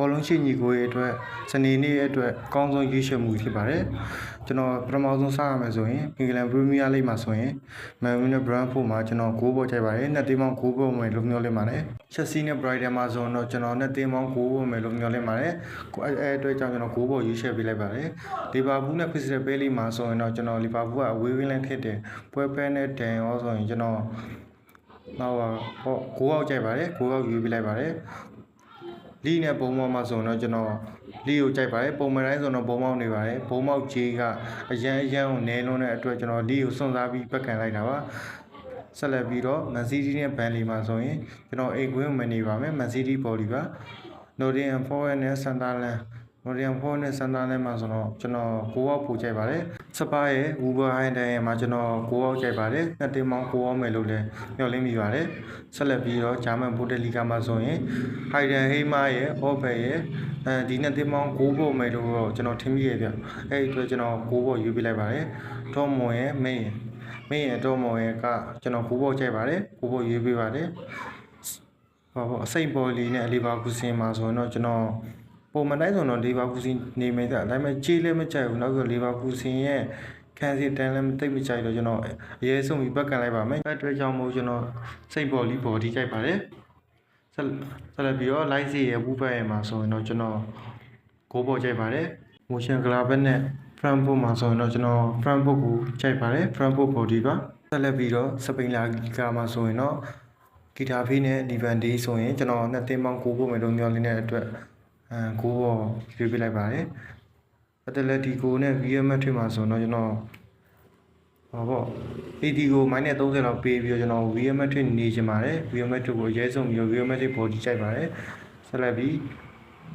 ဘောလုံးရှိညီကိုရဲ့အတွက်စနေနေ့ရဲ့အတွက်အကောင်းဆုံးရွေးချယ်မှုဖြစ်ပါတယ်ကျွန်တော်ပထမဆုံးစရမယ်ဆိုရင်အင်္ဂလန်ပရီးမီးယားလိမှာဆိုရင်မန်ယူနဲ့ဘရန်ဖို့မှာကျွန်တော်6ဘောကြိုက်ပါတယ်နှစ်သိန်းပေါင်း6ဘောမယ်လို့မျှော်လင့်ပါတယ်ချက်စီနဲ့ဘရိုက်တန်မှာဆိုတော့ကျွန်တော်နှစ်သိန်းပေါင်း6ဘောမယ်လို့မျှော်လင့်ပါတယ်အဲအဲအတွက်ကြောင့်ကျွန်တော်6ဘောရွေးချယ်ပေးလိုက်ပါတယ်လီဗာပူးနဲ့ခရစ္စတယ်ပဲလိမှာဆိုရင်တော့ကျွန်တော်လီဗာပူးကအဝေးဝင်းလင်းဖြစ်တယ်ပွဲပဲနဲ့တန်ရောဆိုရင်ကျွန်တော်နောက်ပါဟော6ယောက်ကြိုက်ပါတယ်6ယောက်ရွေးပေးလိုက်ပါတယ် လီနဲ့ဘုံမောက်မှာဆိုတော့ကျွန်တော်လီကိုကြိုက်ပါတယ်ပုံမှန်တိုင်းဆိုတော့ဘုံမောက်နေပါတယ်ဘုံမောက်ကြီးကအရန်အရန်ကိုနဲလုံးတဲ့အတွက်ကျွန်တော်လီကိုစွန့်စားပြီးပတ်ကန်လိုက်တာပါဆက်လက်ပြီးတော့မန်စီးတီးနဲ့ဘန်လီမှာဆိုရင်ကျွန်တော်အိတ်ကွင်းမနေပါမယ်မန်စီးတီးဘော်လီပါနိုဒီယန်ဖောร์နဲ့စန်တာလန် နိုဒီယန်ဖောร์နဲ့စန်တာလန်မှာဆိုတော့ကျွန်တော်ကိုောက်ပူကြိုက်ပါတယ်စပါးရဲ့ဝူဘာဟိုင်းတန်ရဲ့မှာကျွန်တော်ကိုောက်ကြိုက်ပါတယ်နှစ်တင်မောင်းကိုောက်မယ်လို့လည်းမျှော်လင့်မိပါတယ်ဆက်လက်ပြီးတော့ဂျာမန်ဘိုတယ်လီဂါမှာဆိုရင်ဟိုင်ဒန်ဟိမာရဲ့အော့ဘယ်ရဲ့အဲဒီနှစ်တင်မောင်းကိုဖို့မယ်လို့တော့ကျွန်တော်ထင်မိရဲ့ဗျအဲဒီအတွက်ကျွန်တော်ကိုဖို့ယူပြလိုက်ပါတယ်ဒေါ်မွန်ရဲ့မင်းရဲ့မင်းရဲ့ဒေါ်မွန်ရဲ့ကကျွန်တော်ကိုဖို့ကြိုက်ပါတယ်ကိုဖို့ယူပြပါတယ်ဟောပေါ့အစိတ်ပေါ်လီနဲ့အလီဘာကူစင်မှာဆိုရင်တော့ကျွန်တော် ပုံမှန်တိုင်းဆိုတော့လီဘာကူစင်နေမိတာဒါပေမဲ့ကြေးလည်းမကြိုက်ဘူးနောက်ဆိုလီဘာကူစင်ရဲ့ခံစီတန်လည်းတိတ်မကြိုက်တော့ကျွန်တော်အရေးဆုံးပြီးပတ်ကန်လိုက်ပါမယ်အဲ့အတွက်ကြောင့်မို့ကျွန်တော်စိတ်ပေါ်လီဘော်ဒီကြိုက်ပါတယ်ဆက်ဆက်လက်ပြီးတော့ light စီရဲ့ဘူးဖက်ရဲ့မှာဆိုရင်တော့ကျွန်တော်ကိုဘော်ကြိုက်ပါတယ် motion glove နဲ့ front foot မှာဆိုရင်တော့ကျွန်တော် front foot ကိုကြိုက်ပါတယ် front foot body ပါဆက်လက်ပြီးတော့စပိန်လာကမှာဆိုရင်တော့ဂီတာဖေးနဲ့ဒီဗန်ဒေးဆိုရင်ကျွန်တော်နှစ်သိန်းပေါင်း9ဖို့မယ်လို့မျှော်လင့်တဲ့အတွက် အဲ9ပေါ်ရွေးပေးလိုက်ပါတယ်အတလက်တီကိုနဲ့ VMAX ထွေးမှာဆိုတော့ကျွန်တော်ဟောပေါ့ AD ကို -30 လောက်ပေးပြီးတော့ကျွန်တော် VMAX ထွေးနေချင်ပါတယ် VMAX ထွေးကိုအရေးဆုံးပြီးတော့ VMAX ဘော်ဒီကြိုက်ပါတယ်ဆက်လက်ပြီး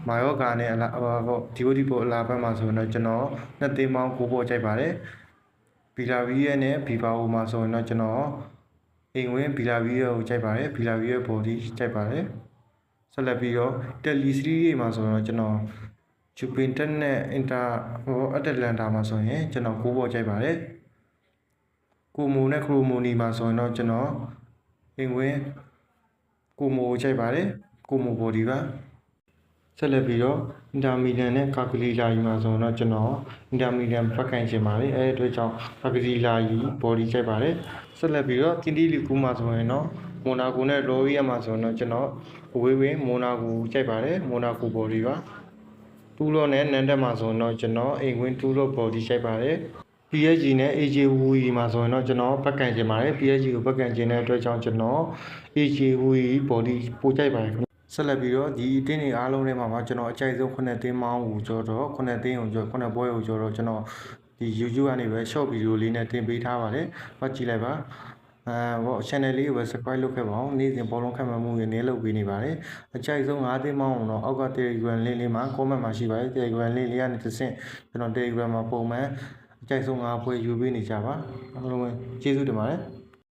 မာယောဂါနဲ့အလားဟောပေါ့ဒီဝဒီပေါ်အလားဘက်မှာဆိုရင်တော့ကျွန်တော်နှစ်သိန်းပေါင်း9ပေါ်ကြိုက်ပါတယ်ဘီလာဗီယက်နဲ့ဘီဘာအိုမှာဆိုရင်တော့ကျွန်တော်အိမ်ဝင်ဘီလာဗီယောကိုကြိုက်ပါတယ်ဘီလာဗီယောဘော်ဒီကြိုက်ပါတယ် ဆက်လက်ပြီးတော့တယ်လီစီးရီးမှာဆိုတော့ကျွန်တော်ဂျူပင်တက်နဲ့အင်တာဟိုအတလန်တာမှာဆိုရင်ကျွန်တော်ကိုးဘော်ကြိုက်ပါတယ်ကိုမိုနဲ့ခရိုမိုနီမှာဆိုရင်တော့ကျွန်တော်အိမ်ဝင်ကိုမိုကိုကြိုက်ပါတယ်ကိုမိုဘော်ဒီပါဆက်လက်ပြီးတော့အင်တာမီလန်နဲ့ကာကလီလာကြီးမှာဆိုတော့ကျွန်တော်အင်တာမီလန်ဖက်ကန်ချင်ပါတယ်အဲအတွက်ကြောင့်ကာကလီလာကြီးဘော်ဒီကြိုက်ပါတယ်ဆက်လက်ပြီးတော့တင်တီလီကူမှာဆိုရင်တော့ မိုနာကိုနဲ့ရော်ရီယာမှာဆိုတော့ကျွန်တော်အဝေးဝေးမိုနာကိုကြိုက်ပါတယ်မိုနာကိုဘော်ဒီပါတူလောနဲ့နန်တက်မှာဆိုတော့ကျွန်တော်အိမ်ဝင်တူလောဘော်ဒီကြိုက်ပါတယ် PSG နဲ့ AJ Wui မှာဆိုရင်တော့ကျွန်တော်ဘက်ကန်ကျင်ပါတယ် PSG ကိုဘက်ကန်ကျင်တဲ့အတွက်ကြောင့်ကျွန်တော် AJ Wui body ပိုကြိုက်ပါတယ်ခင်ဗျဆက်လက်ပြီးတော့ဒီအတင်းတွေအားလုံးထဲမှာမှာကျွန်တော်အကြိုက်ဆုံး9တင်းမောင်းကိုကြောတော့9တင်းကိုကြော9ပွဲကိုကြောတော့ကျွန်တော်ဒီ YouTube ကနေပဲ short video လေးနဲ့တင်ပေးထားပါတယ်။ဟောကြည့်လိုက်ပါ။ အဲဘော channel လေးကိုပဲ subscribe လုပ်ခဲ့ပါအောင်နေ့စဉ်ဘောလုံးခက်မှန်မှုတွေနည်းလုပ်ပေးနေပါတယ်အကြိုက်ဆုံး9သိန်းမောင်းအောင်တော့အောက်က Telegram link လေးမှာ comment မှာရှိပါတယ် Telegram link လေးကနေတစ်ဆင့်ကျွန်တော် Telegram မှာပုံမှန်အကြိုက်ဆုံး9ဖွဲယူပေးနေကြပါအားလုံးပဲကျေးဇူးတင်ပါတယ်